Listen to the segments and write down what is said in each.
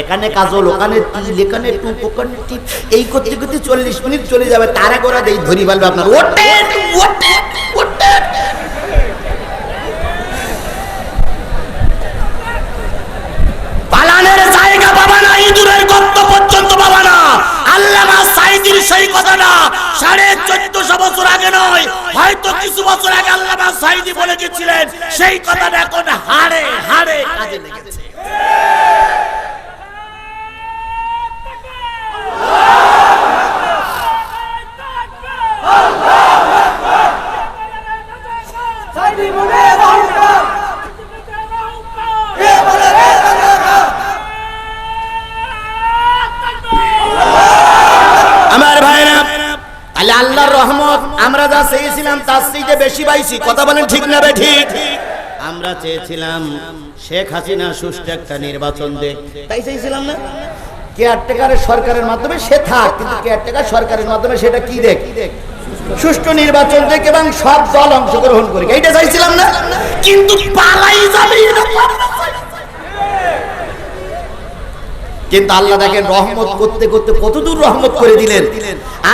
এখানে কাজল, ওখানে তিল, এখানে টুপ ওখানে টিপ, এই করতে করতে চল্লিশ মিনিট চলে যাবে। তারা করে দেই ধরি ফেলবে আপনার। ইঁদুরের আল্লামা সেই কথাটা সাড়ে নয়, হয়তো বছর সেই কথাটা এখন হাড়ে হাড়ে কাজে লেগেছে সাইদি বলে বাহুকা এ বলে রে রাজা আমার ভাইরা তাহলে আল্লাহর রহমত, আমরা যা চেয়েছিলাম তার চাইতে বেশি পাইছি। কথা বলেন ঠিক না বে ঠিক? আমরা চেয়েছিলাম শেখ হাসিনা সুষ্ঠু একটা নির্বাচন দেখ তাই চেয়েছিলাম না? কেয়ারটেকারের সরকারের মাধ্যমে সে থাক, কিন্তু কেয়ারটেকার সরকারের মাধ্যমে সেটা কি দেখ? সুষ্ঠু নির্বাচন দেখ এবং সব দল অংশগ্রহণ করি এইটা চাইছিলাম না? কিন্তু পালাই যাবে এরকম। কিন্তু আল্লাহ দেখেন রহমত করতে করতে কতদূর রহমত করে দিলেন।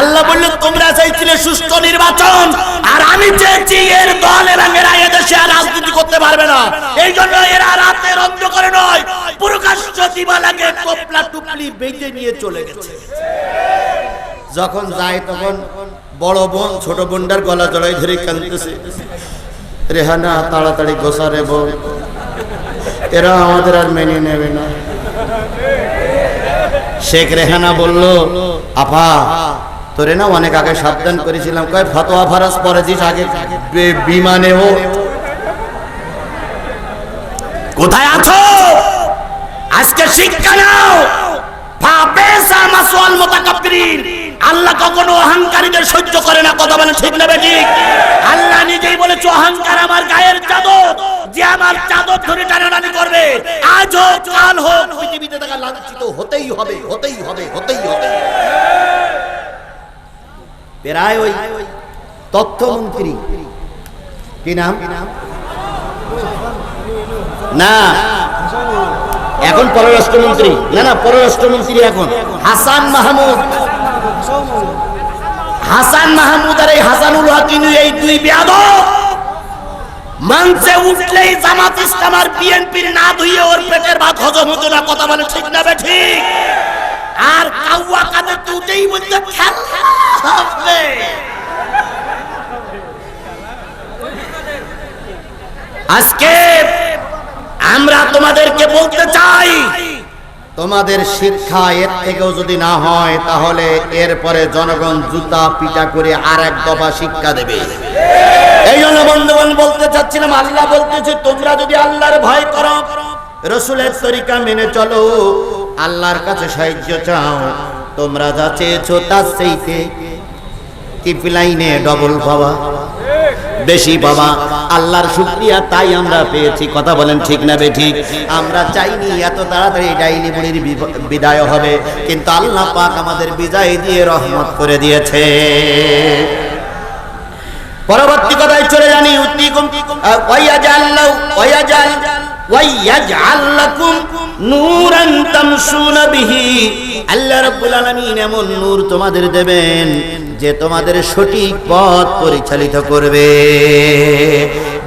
আল্লাহ বললেন, তোমরা চাইছিলে সুষ্ঠু নির্বাচন, আর আমি চেয়েছি এর দল এবং এরা এদেশে আর রাজনীতি করতে পারবে না। এই জন্য এরা রাতের অন্ধকারে নয়, প্রকাশ্য দিবালাকে টোপলা টুপলি বেঁধে নিয়ে চলে গেছে। যখন যায় তখন বড় বোন, ছোট বোনটার গলা জড়াই ধরে কাঁদতেছে। রেহানা, তাড়াতাড়ি গোসারে বোন এরা আমাদের আর মেনে নেবে না। শেখ রেহানা বলল, আপা, তোরে না অনেক আগে সাবধান করেছিলাম। কয়, ফতোয়া ফারাস পরে দিস আগে বিমানে ও কোথায় আছো? আজকে শিক্ষা নাও। আল্লাহ কখনো অহংকারীদের সহ্য করে না। কথা বলেন ঠিক না ঠিক? আল্লাহ নিজেই বলেছে, অহংকার আমার গায়ের চাদর। যে আমার চাদর ধরে টানাটানি করবে আজ হোক কাল হোক পৃথিবীতে তাকে লাঞ্ছিত হতেই হবে হতেই হবে হতেই হবে। প্রায় ওই তথ্যমন্ত্রী, কি নাম? না। এখন পররাষ্ট্রমন্ত্রী। না না, পররাষ্ট্রমন্ত্রী এখন। হাসান মাহমুদ। হাসান মাহমুদ আর এই হাসানুল হকিনু এই দুই বেয়াদব। মঞ্চে উঠলেই জামাত ইসলাম আর বিএনপির না ধুয়ে ওর পেটের ভাত হজম হতো না, কথা বলে ঠিক না বে ঠিক? আর কাউয়া তো উঠেই বলতে খেলা আজকে আমরা তোমাদেরকে বলতে চাই তোমাদের শিক্ষা এর থেকেও যদি না হয়, তাহলে এরপরে জনগণ জুতা পিটা করে আর এক দফা শিক্ষা দেবে। এই জন্য বন্ধুগণ বলতে চাচ্ছিলাম, আল্লাহ বলতেছে, তোমরা যদি আল্লাহর ভয় করো, রসুলের তরিকা মেনে চলো, আল্লাহর কাছে সাহায্য চাও, তোমরা যা চেয়েছো তার সেইতে টিপলাইনে ডবল পাওয়া বেশি বাবা আল্লাহর শুক্রিয়া তাই আমরা পেয়েছি। কথা বলেন ঠিক না বে ঠিক? আমরা চাইনি এত তাড়াতাড়ি ডাইনি বুড়ির বিদায় হবে, কিন্তু আল্লাহ পাক আমাদের বিদায় দিয়ে রহমত করে দিয়েছে। পরবর্তী কথায় চলে জানি, উত্তিকুম ওয়াইয়াজাল্লাহু ওয়াইয়াজাল ওয়াইয়াজআল লাকুম নূরান তামশুনা বিহি আল্লাহ রাব্বুল আলামিন এমন নূর তোমাদের দেবেন যে তোমাদের সঠিক পথ পরিচালিত করবে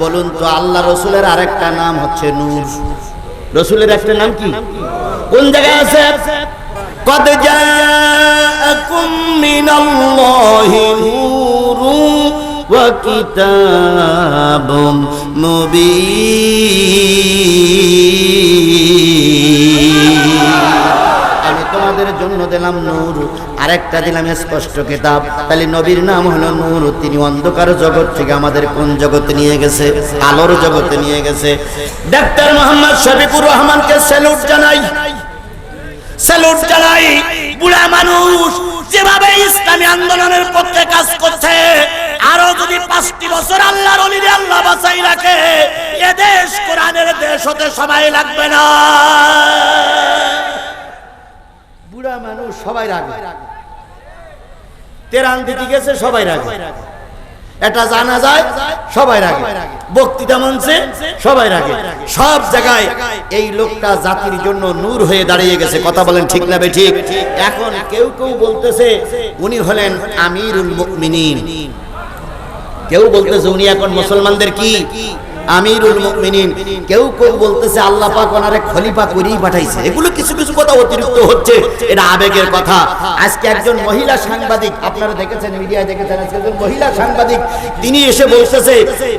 বলুন তো আল্লাহ রসুলের আরেকটা নাম হচ্ছে নূর রসুলের একটা নাম কি কোন জায়গায় আছে قد جاءكم من الله نور وكتاب مبين আমি তোমাদের জন্য দিলাম নূর আরেকটা দিলাম স্পষ্ট কিতাব তাহলে নবীর নাম হলো নূর তিনি অন্ধকার জগৎ থেকে আমাদের কোন জগতে নিয়ে গেছে আলোর জগতে নিয়ে গেছে ডাক্তার মোহাম্মদ শফিকুর রহমানকে স্যালুট জানাই স্যালুট জানাই বুড়া মানুষ যেভাবে ইসলামী আন্দোলনের পক্ষে কাজ করছে, আরও যদি পাঁচটি বছর আল্লাহর অলিরে আল্লাহ বাঁচাই রাখে এদেশ দেশ কোরআনের দেশ হতে সবাই লাগবে না। বুড়া মানুষ সবাই রাখবে তেরান দিতে গেছে, সবাই রাগে। এটা জানা যায় সবাই রাখে বক্তৃতা মঞ্চে সবাই রাখে সব জায়গায় এই লোকটা জাতির জন্য নূর হয়ে দাঁড়িয়ে গেছে। কথা বলেন ঠিক না ঠিক? এখন কেউ কেউ বলতেছে উনি হলেন আমিরুল মুমিনিন। কেউ বলতেছে উনি এখন মুসলমানদের কি? আমিরুল মুমিনিন, কেউ কেউ বলতেছে আল্লাহ পাক ওনারে খলিফা করেই পাঠাইছে। এগুলো কিছু কিছু কথা অতিরিক্ত হচ্ছে, এটা আবেগের কথা। আজকে একজন মহিলা সাংবাদিক, আপনারা দেখেছেন, মিডিয়ায় দেখেছেন, আজকে একজন মহিলা সাংবাদিক, তিনি এসে বলতেছে,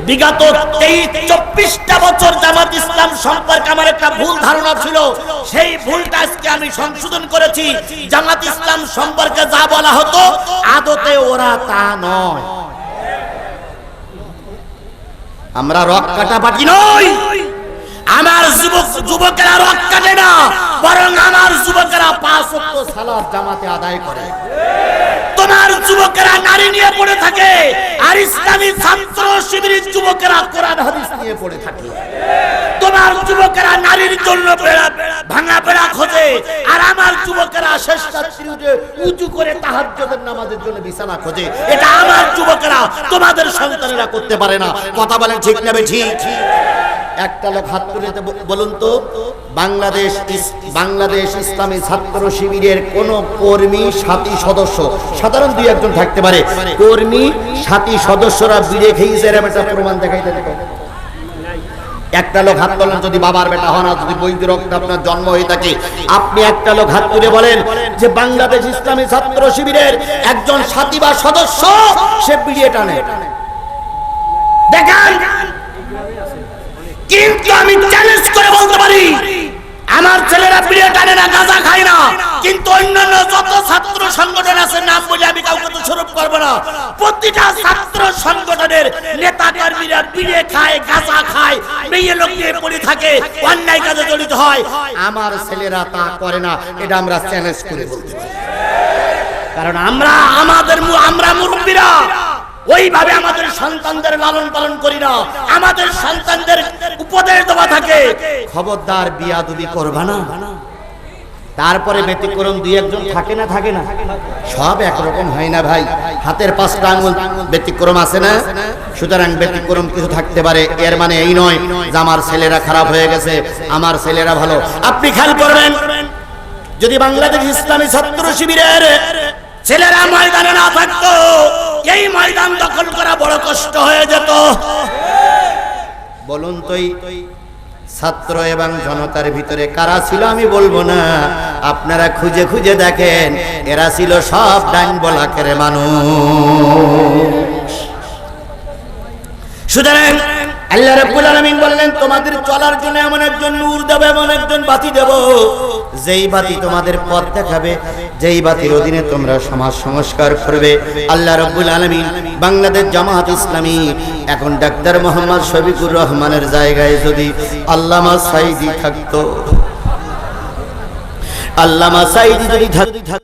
বিগত তেইশ, চব্বিশটা বছর জামাত ইসলাম সম্পর্কে আমার একটা ভুল ধারণা ছিল। সেই ভুলটা আজকে আমি সংশোধন করেছি। জামাত ইসলাম সম্পর্কে যা বলা হতো, আদতে ওরা তা নয়। আমরা রক কাটা পাটি নই। আমার যুবক যুবকেরা রক কাটে না, বরং আমার যুবকেরা পাঁচ ওয়াক্ত সালাত জামাতে আদায় করে। তোমার যুবকেরা নারী নিয়ে পড়ে থাকে, আর ইসলামী ছাত্র শিবিরের যুবকেরা কোরআন হাদিস নিয়ে পড়ে থাকে। তোমার যুবকেরা নারীর জন্য ভাঙা আর আমার যুবকেরা শেষ রাত্রি উঠে উঁচু করে তাহাজ্জুদের নামাজের জন্য বিছানা খোঁজে। এটা আমার যুবকেরা তোমাদের সন্তানেরা করতে পারে না। কথা বলেন ঠিক নেবে ঠিক একটা লোক হাত তুলে বলুন তো বাংলাদেশ বাংলাদেশ ইসলামী ছাত্র শিবিরের কোন কর্মী সাথী সদস্য সাধারণ দুই একজন থাকতে পারে। কর্মী সাথী সদস্যরা বিড়ে খেয়েছে এরম একটা প্রমাণ দেখাইতে দেখো। একটা লোক হাত তোলেন, যদি বাবার বেটা হন, আর যদি বৈধ রক্ত আপনার জন্ম হয়ে থাকে, আপনি একটা লোক হাত তুলে বলেন যে বাংলাদেশ ইসলামী ছাত্র শিবিরের একজন সাথী বা সদস্য, সে বিড়িয়ে টানে। দেখেন? কিন্তু আমি চ্যালেঞ্জ করে বলতে পারি আমার ছেলেরা বিড়িয়ে টানে না গাঁজা খায় না। কিন্তু অন্যান্য যত ছাত্র সংগঠন আছে নাম বলে আমি কাউকে তো স্বরূপ করব না। প্রতিটা ছাত্র সংগঠনের নেতা কর্মীরা বিড়িয়ে খায় গাঁজা খায় মেয়ে লোক নিয়ে পড়ে থাকে অন্যায় কাজে জড়িত হয়। আমার ছেলেরা তা করে না এটা আমরা চ্যালেঞ্জ করে বলতে পারি। কারণ আমরা আমাদের আমরা মুরব্বীরা ওইভাবে আমাদের সন্তানদের লালন পালন করি না। আমাদের সন্তানদের উপদেশ দেওয়া থাকে। খবরদার বিয়াদুবি করবা না। তারপরে ব্যতিক্রম দুই একজন থাকে না থাকে না। সব একরকম হয় না ভাই। হাতের পাঁচটা আঙুল ব্যতিক্রম আছে না? সুতরাং ব্যতিক্রম কিছু থাকতে পারে। এর মানে এই নয় যে আমার ছেলেরা খারাপ হয়ে গেছে, আমার ছেলেরা ভালো। আপনি খেয়াল করবেন, যদি বাংলাদেশ ইসলামী ছাত্র শিবিরের ছেলেরা ময়দানে না থাকতো এই ময়দান দখল করা বড় কষ্ট হয়ে যেত। বলুন তো ছাত্র এবং জনতার ভিতরে কারা ছিল আমি বলব না। আপনারা খুঁজে খুঁজে দেখেন এরা ছিল সব ডাইন বলাকের মানুষ। সুতরাং আল্লাহ রাব্বুল আলামিন বললেন, তোমাদের চলার জন্য এমন একজন নূর দেব, এমন একজন বাতি দেব। যেই বাতি তোমাদের পথ দেখাবে, যেই বাতির অধীনে তোমরা সমাজ সংস্কার করবে। আল্লাহ রাব্বুল আলামিন বাংলাদেশ জামাত ইসলামী, এখন ডাক্তার মোহাম্মদ শফিকুর রহমানের জায়গায় যদি আল্লামা সাইদি থাকতো। আল্লামা সাইদি যদি থাক-